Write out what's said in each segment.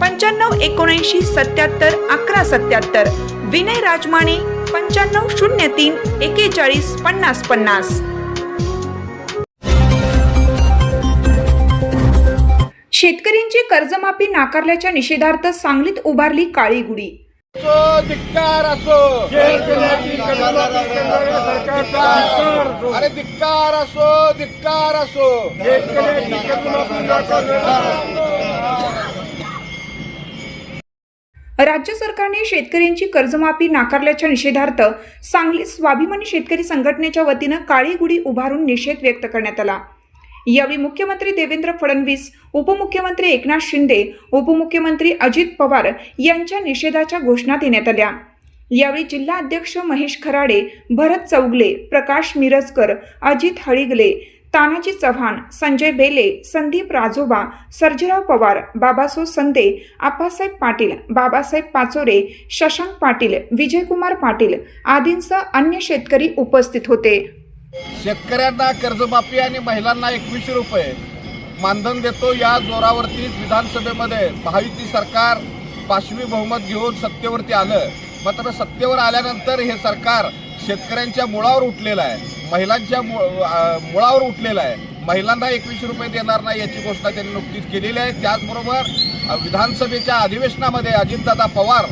पंच्याण्णव एकोणऐंशी सत्याहत्तर अकरा सत्याहत्तर. विनय राजमाने पंच्याण्णव शून्य तीन एकेचाळीस पन्नास पन्नास. शेतकऱ्यांची कर्जमाफी नाकारल्याच्या निषेधार्थ सांगलीत उभारली काळी गुढी. असो धिक्कार असो. अरे धिक्कार असो धिक्कार असो. राज्य सरकारने शेतकऱ्यांची कर्जमाफी नाकारल्याच्या निषेधार्थ सांगली स्वाभिमानी शेतकरी संघटनेच्या वतीनं काळी गुढी उभारून निषेध व्यक्त करण्यात आला. यावेळी मुख्यमंत्री देवेंद्र फडणवीस उपमुख्यमंत्री एकनाथ शिंदे उपमुख्यमंत्री अजित पवार यांच्या निषेधाच्या घोषणा देण्यात आल्या. यावेळी जिल्हा अध्यक्ष महेश खराडे भरत चौगले प्रकाश मिरजकर अजित हळिगले तानाजी चव्हाण संजय बेले संदीप राजोबा सर्जीराव पवार बाबासो संदे आप्पासाहेब पाटील बाबासाहेब पाचोरे शशांक पाटील विजयकुमार पाटील आदींसह अन्य शेतकरी उपस्थित होते. शेतकऱ्यांना कर्जमाफी आणि महिलांना एकवीसशे रुपये मानधन देतो या जोरावरतीच विधानसभेमध्ये महायुती सरकार पाचवी बहुमत घेऊन सत्तेवरती आलं. मात्र सत्तेवर आल्यानंतर हे सरकार शेतकऱ्यांच्या मुळावर उठलेलं आहे. महिलांच्या मु- मुळावर उठलेलं आहे. महिलांना एकवीसशे रुपये देणार नाही याची घोषणा त्यांनी नुकतीच केलेली आहे. त्याचबरोबर विधानसभेच्या अधिवेशनामध्ये अजितदादा पवार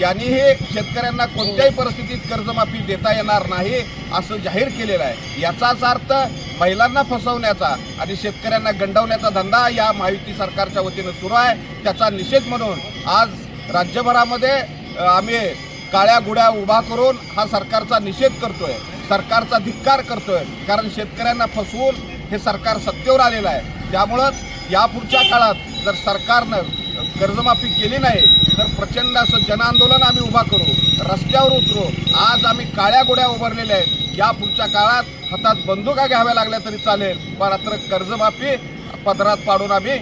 यांनीही शेतकऱ्यांना कोणत्याही परिस्थितीत कर्जमाफी देता येणार नाही असं जाहीर केलेलं आहे. याचाच अर्थ महिलांना फसवण्याचा आणि शेतकऱ्यांना गंडवण्याचा धंदा या महायुती सरकारच्या वतीनं सुरू आहे. त्याचा निषेध म्हणून आज राज्यभरामध्ये आम्ही काळ्या गुड्या उभा करून हा सरकारचा निषेध करतोय. सरकारचा धिक्कार करतोय. कारण शेतकऱ्यांना फसवून हे सरकार सत्तेवर आलेलं आहे. त्यामुळं यापुढच्या काळात जर सरकारनं कर्जमाफी केली नाही तर प्रचंड असं जनआंदोलन आम्ही उभा करू रस्त्यावर उतरू. आज आम्ही काळ्या गोड्या उभारलेल्या आहेत. या पुढच्या काळात हातात बंदुका घ्याव्या लागल्या तरी चालेल मात्र कर्जमाफी पदरात पाडून आम्ही